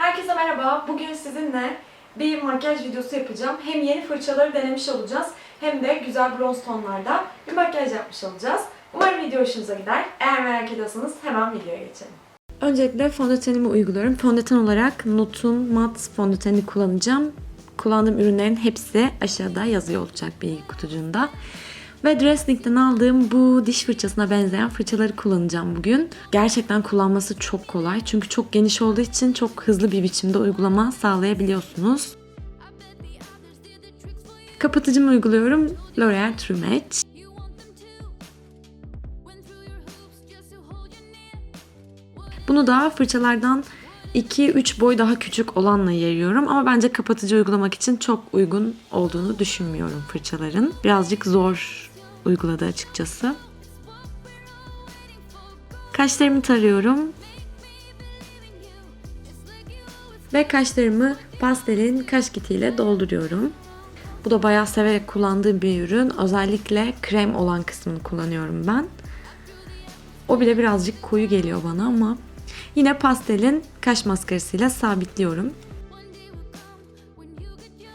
Herkese merhaba. Bugün sizinle bir makyaj videosu yapacağım. Hem yeni fırçaları denemiş olacağız hem de güzel bronz tonlarda bir makyaj yapmış olacağız. Umarım video hoşunuza gider. Eğer merak ediyorsanız hemen videoya geçelim. Öncelikle fondötenimi uyguluyorum. Fondöten olarak Nut'un mat fondöteni kullanacağım. Kullandığım ürünlerin hepsi aşağıda yazıyor olacak bir kutucuğunda. Ve Dressing'den aldığım bu diş fırçasına benzeyen fırçaları kullanacağım bugün. Gerçekten kullanması çok kolay. Çünkü çok geniş olduğu için çok hızlı bir biçimde uygulama sağlayabiliyorsunuz. Kapatıcımı uyguluyorum. L'Oreal True Match. Bunu da fırçalardan 2-3 boy daha küçük olanla yayıyorum ama bence kapatıcı uygulamak için çok uygun olduğunu düşünmüyorum fırçaların. Birazcık zor uyguladı açıkçası. Kaşlarımı tarıyorum. Ve kaşlarımı pastelin kaş kitiyle dolduruyorum. Bu da bayağı severek kullandığım bir ürün. Özellikle krem olan kısmını kullanıyorum ben. O bile birazcık koyu geliyor bana ama yine pastelin kaş maskarasıyla sabitliyorum.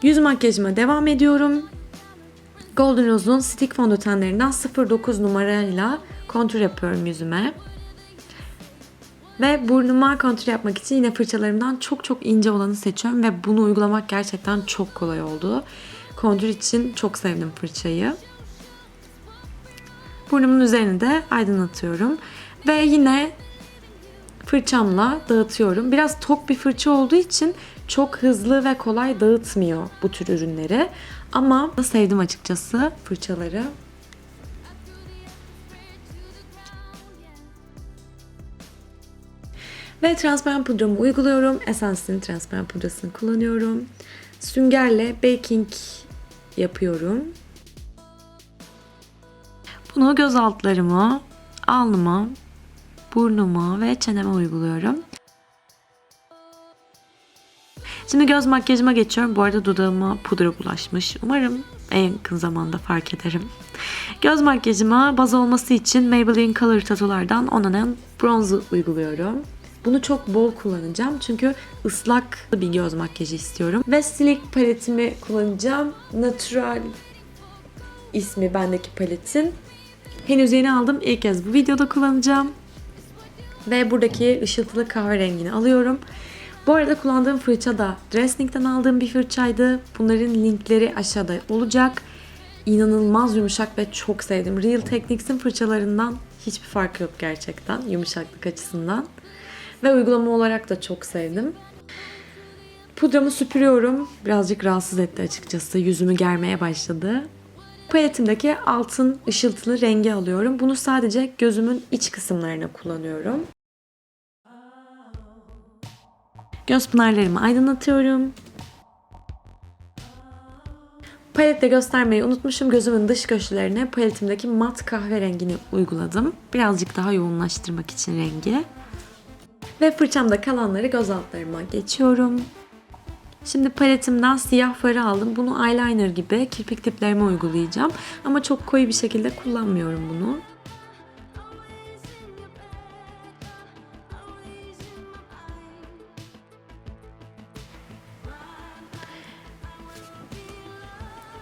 Yüz makyajıma devam ediyorum. Golden Rose'un stick fondötenlerinden 09 numarayla kontür yapıyorum yüzüme. Ve burnuma kontür yapmak için yine fırçalarımdan çok çok ince olanı seçiyorum ve bunu uygulamak gerçekten çok kolay oldu. Kontür için çok sevdim fırçayı. Burnumun üzerine de aydınlatıyorum. Ve yine fırçamla dağıtıyorum. Biraz tok bir fırça olduğu için çok hızlı ve kolay dağıtmıyor bu tür ürünleri. Ama sevdim açıkçası fırçaları. Ve transparan pudramı uyguluyorum. Essence'in transparan pudrasını kullanıyorum. Süngerle baking yapıyorum. Bunu göz altlarıma, alnıma, burnuma ve çeneme uyguluyorum. Şimdi göz makyajıma geçiyorum. Bu arada dudağıma pudra bulaşmış. Umarım en yakın zamanda fark ederim. Göz makyajıma baz olması için Maybelline Color Tattoo'lardan onanan bronzu uyguluyorum. Bunu çok bol kullanacağım çünkü ıslak bir göz makyajı istiyorum. Ve Slick paletimi kullanacağım. Natural ismi bendeki paletin. Henüz yeni aldım. İlk kez bu videoda kullanacağım. Ve buradaki ışıltılı kahverengini alıyorum. Bu arada kullandığım fırça da Dressing'den aldığım bir fırçaydı. Bunların linkleri aşağıda olacak. İnanılmaz yumuşak ve çok sevdim. Real Techniques'in fırçalarından hiçbir fark yok gerçekten yumuşaklık açısından. Ve uygulama olarak da çok sevdim. Pudramı süpürüyorum. Birazcık rahatsız etti açıkçası. Yüzümü germeye başladı. Paletimdeki altın ışıltılı rengi alıyorum. Bunu sadece gözümün iç kısımlarına kullanıyorum. Göz pınarlarımı aydınlatıyorum. Palette göstermeyi unutmuşum. Gözümün dış köşelerine paletimdeki mat kahverengini uyguladım. Birazcık daha yoğunlaştırmak için rengi. Ve fırçamda kalanları göz altlarıma geçiyorum. Şimdi paletimden siyah farı aldım. Bunu eyeliner gibi kirpik diplerime uygulayacağım. Ama çok koyu bir şekilde kullanmıyorum bunu.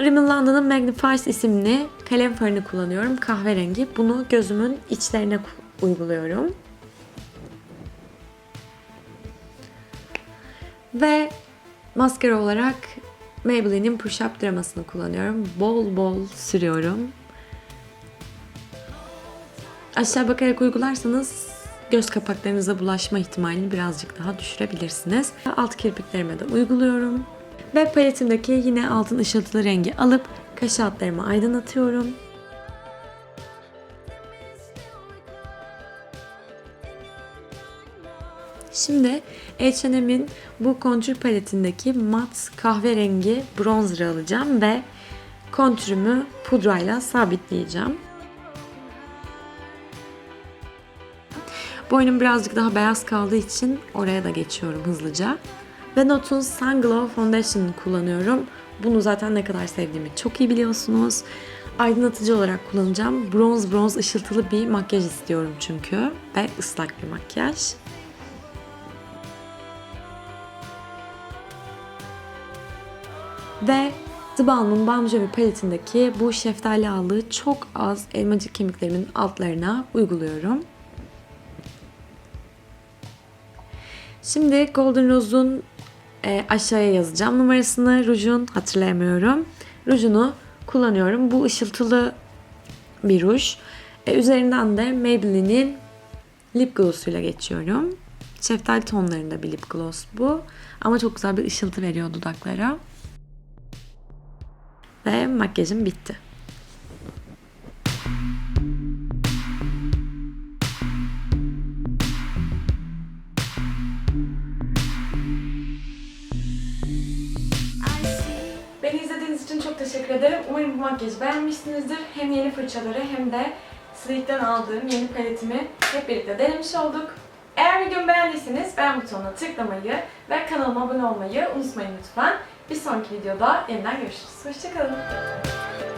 Rimmel London'ın Magnifies isimli kalem farını kullanıyorum. Kahverengi. Bunu gözümün içlerine uyguluyorum. Ve maskara olarak Maybelline'in Push Up dramasını kullanıyorum. Bol bol sürüyorum. Aşağı bakarak uygularsanız göz kapaklarınıza bulaşma ihtimalini birazcık daha düşürebilirsiniz. Alt kirpiklerime de uyguluyorum. Ve paletimdeki yine altın ışıltılı rengi alıp kaş altlarımı aydınlatıyorum. Şimdi H&M'in bu kontür paletindeki mat kahverengi bronzer alacağım ve kontürümü pudrayla sabitleyeceğim. Boynum birazcık daha beyaz kaldığı için oraya da geçiyorum hızlıca. Ben Otun Sun Glow Foundation'ını kullanıyorum. Bunu zaten ne kadar sevdiğimi çok iyi biliyorsunuz. Aydınlatıcı olarak kullanacağım. Bronz bronz ışıltılı bir makyaj istiyorum çünkü. Ve ıslak bir makyaj. Ve The Balm'ın Balm paletindeki bu şeftali ağlığı çok az elmacık kemiklerimin altlarına uyguluyorum. Şimdi Golden Rose'un e, aşağıya yazacağım numarasını. Rujun hatırlayamıyorum. Rujunu kullanıyorum. Bu ışıltılı bir ruj. E, üzerinden de Maybelline'in lip gloss'uyla geçiyorum. Şeftali tonlarında bir lip gloss bu. Ama çok güzel bir ışıltı veriyor dudaklara. Ve makyajım bitti. İzlediğiniz için çok teşekkür ederim. Umarım bu makyajı beğenmişsinizdir. Hem yeni fırçaları hem de Sleek'ten aldığım yeni paletimi hep birlikte denemiş olduk. Eğer videomu beğendiyseniz beğen butonuna tıklamayı ve kanalıma abone olmayı unutmayın lütfen. Bir sonraki videoda yeniden görüşürüz. Hoşçakalın.